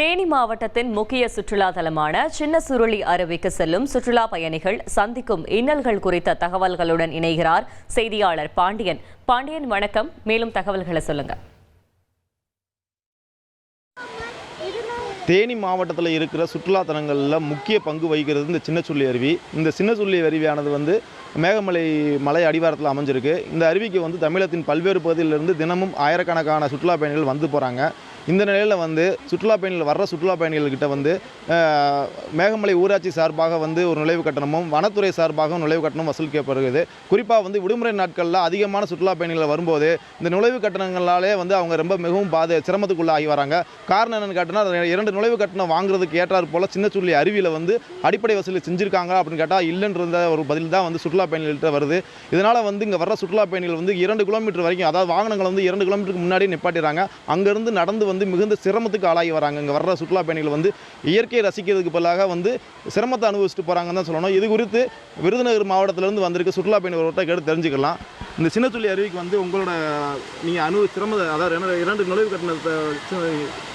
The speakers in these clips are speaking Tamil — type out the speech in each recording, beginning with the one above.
தேனி மாவட்டத்தின் முக்கிய சுற்றுலா தலமான சின்ன சுருளி அருவிக்கு செல்லும் சுற்றுலா பயணிகள் சந்திக்கும் இன்னல்கள் குறித்த தகவல்களுடன் இணைகிறார் செய்தியாளர் பாண்டியன். பாண்டியன் வணக்கம். மேலும் தகவல்களை சொல்லுங்க. தேனி மாவட்டத்தில் இருக்கிற சுற்றுலா தலங்களில் முக்கிய பங்கு வகிக்கிறது இந்த சின்னச்சுள்ளி அருவி. இந்த சின்னச்சுள்ளி அருவியானது வந்து மேகமலை மலை அடிவாரத்தில் அமைஞ்சிருக்கு. இந்த அருவிக்கு வந்து தமிழகத்தின் பல்வேறு பகுதியிலிருந்து தினமும் ஆயிரக்கணக்கான சுற்றுலா பயணிகள் வந்து போகிறாங்க இந்த நிலையில் வந்து சுற்றுலா பயணிகள் வர்ற சுற்றுலா பயணிகள்கிட்ட வந்து மேகமலை ஊராட்சி சார்பாக வந்து ஒரு நுழைவு கட்டணமும் வனத்துறை சார்பாக நுழைவு கட்டணம் வசூலிக்கப்படுகிறது குறிப்பாக வந்து விடுமுறை நாட்களில் அதிகமான சுற்றுலா பயணிகள் வரும்போது இந்த நுழைவு கட்டணங்களாலே வந்து அவங்க ரொம்ப மிகவும் பாத சிரமத்துக்குள்ளாகி வராங்க. காரணம் என்னென்னு கேட்டால் இரண்டு நுழைவு கட்டணம் வாங்குறதுக்கு ஏற்றாறு போல் சின்னச்சுள்ளி அருவியில் வந்து அடிப்படை வசூலி செஞ்சுருக்காங்க அப்படின்னு கேட்டால் இல்லைன்ற ஒரு பதில் தான் வந்து சுற்றுலா பயணிகள்கிட்ட வருது. இதனால் வந்து இங்கே வர்ற சுற்றுலா பயணிகள் வந்து இரண்டு கிலோமீட்டர் வரைக்கும் அதாவது வாகனங்கள் வந்து இரண்டு கிலோமீட்டருக்கு முன்னாடி நிப்பாட்டிடுறாங்க. அங்கேருந்து நடந்து வந்து வந்து மிகுந்த சிரமத்துக்கு ஆளாகி வராங்க. இங்கே வர்ற சுற்றுலா பயணிகள் வந்து இயற்கையை ரசிக்கிறதுக்கு பதிலாக வந்து சிரமத்தை அனுபவிச்சுட்டு போகிறாங்கன்னு தான் சொல்லணும். இது குறித்து விருதுநகர் மாவட்டத்திலேருந்து வந்திருக்க சுற்றுலா பயணிகள் ஒருத்தர் கேட்டு தெரிஞ்சுக்கலாம். இந்த சின்னத்துள்ளி அருவிக்கு வந்து உங்களோட நீங்கள் அனுபவ சிரம அதாவது இரண்டு- இரண்டு நுழைவு கட்டணத்தை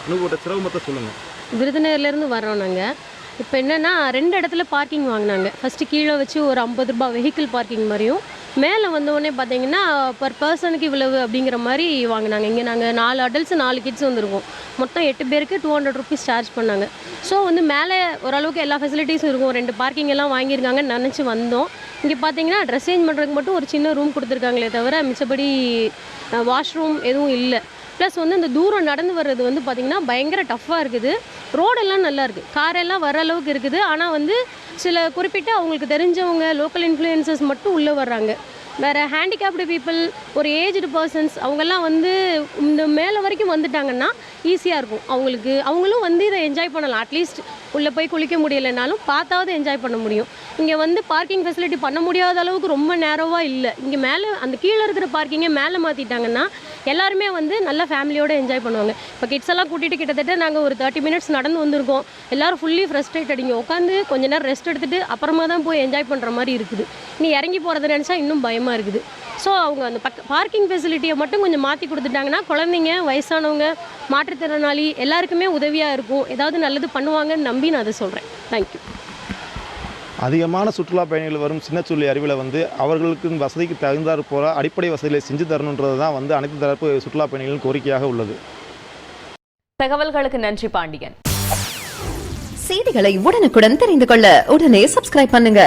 அனுபவப்பட்ட சிரமத்தை சொல்லுங்கள் விருதுநகர்லேருந்து வர்றோம் நாங்கள் இப்போ என்னென்னா ரெண்டு இடத்துல பார்க்கிங் வாங்கினாங்க. ஃபஸ்ட்டு கீழே வச்சு ஒரு ஐம்பது ரூபா வெஹிக்கிள் பார்க்கிங் மாதிரியும் மேலே வந்தோடனே பார்த்தீங்கன்னா பர் பர்சனுக்கு இவ்வளவு? அப்படிங்கிற மாதிரி வாங்கினாங்க. இங்கே நாங்கள் நாலு அடல்ட்ஸ் நாலு கிட்ஸ் வந்திருக்கோம். மொத்தம் எட்டு பேருக்கு டூ ஹண்ட்ரட் ருபீஸ் சார்ஜ் பண்ணாங்க. ஸோ வந்து மேலே ஓரளவுக்கு எல்லா ஃபெசிலிட்டிஸும் இருக்கும். ரெண்டு பார்க்கிங் எல்லாம் வாங்கியிருக்காங்கன்னு நினச்சி வந்தோம். இங்கே பார்த்தீங்கன்னா ட்ரெஸ் சேஞ்ச் பண்ணுறதுக்கு மட்டும் ஒரு சின்ன ரூம் கொடுத்துருக்காங்களே தவிர மிச்சபடி வாஷ்ரூம் எதுவும் இல்லை. ப்ளஸ் வந்து இந்த தூரம் நடந்து வர்றது வந்து பார்த்திங்கன்னா பயங்கர டஃப்பாக இருக்குது. ரோடெல்லாம் நல்லா இருக்குது காரெல்லாம் வர அளவுக்கு இருக்குது. ஆனால் வந்து சில குறிப்பிட்ட அவங்களுக்கு தெரிஞ்சவங்க லோக்கல் இன்ஃப்ளூயன்சஸ் மட்டும் உள்ளே வர்றாங்க. வேறு ஹேண்டிகேப்டு பீப்புள் ஒரு ஏஜ்டு பர்சன்ஸ் அவங்கெல்லாம் வந்து இந்த மேலே வரைக்கும் வந்துட்டாங்கன்னா ஈஸியாக இருக்கும். அவங்களுக்கு அவங்களும் வந்து இதை என்ஜாய் பண்ணலாம். அட்லீஸ்ட் உள்ளே போய் குளிக்க முடியலைனாலும் பார்த்தாவது என்ஜாய் பண்ண முடியும். இங்கே வந்து பார்க்கிங் ஃபெசிலிட்டி பண்ண முடியாத அளவுக்கு ரொம்ப நேரோவாக இல்லை. இங்கே மேலே அந்த கீழே இருக்கிற பார்க்கிங்கை மேலே மாற்றிட்டாங்கன்னா எல்லாருமே வந்து நல்ல ஃபேமிலியோடு என்ஜாய் பண்ணுவாங்க. இப்போ கிட்ஸ் எல்லாம் கூட்டிகிட்டு கிட்டத்தட்ட நாங்கள் ஒரு தேர்ட்டி மினிட்ஸ் நடந்து வந்திருக்கோம். எல்லாரும் ஃபுல்லி ஃப்ரெஸ்ட்ரேட் அடிங்க உட்காந்து கொஞ்ச நேரம் ரெஸ்ட் எடுத்துட்டு அப்புறமா தான் போய் என்ஜாய் பண்ணுற மாதிரி இருக்குது. நீ இறங்கி போகிறத நினச்சா இன்னும் பயமாக இருக்குது. ஸோ அவங்க அந்த பக்க பார்க்கிங் ஃபெசிலிட்டியை மட்டும் கொஞ்சம் மாற்றி கொடுத்துட்டாங்கன்னா குழந்தைங்க வயசானவங்க மாற்றுத்திறனாளி எல்லாருக்குமே உதவியாக இருக்கும். ஏதாவது நல்லது பண்ணுவாங்கன்னு நம்பி நான் அதை சொல்கிறேன் தேங்க்யூ அதிகமான சுற்றுலா பயணிகள் வரும் சின்னச்சுள்ளி அருவியில் வந்து அவர்களுக்கு வசதிக்கு தகுந்தாற் போல அடிப்படை வசதிகளை செஞ்சு தரணுன்றது தான் வந்து அனைத்து தரப்பு சுற்றுலா பயணிகளின் கோரிக்கையாக உள்ளது. தகவல்களுக்கு நன்றி பாண்டியன். செய்திகளை உடனுக்குடன் தெரிந்து கொள்ள உடனே சப்ஸ்கிரைப் பண்ணுங்க.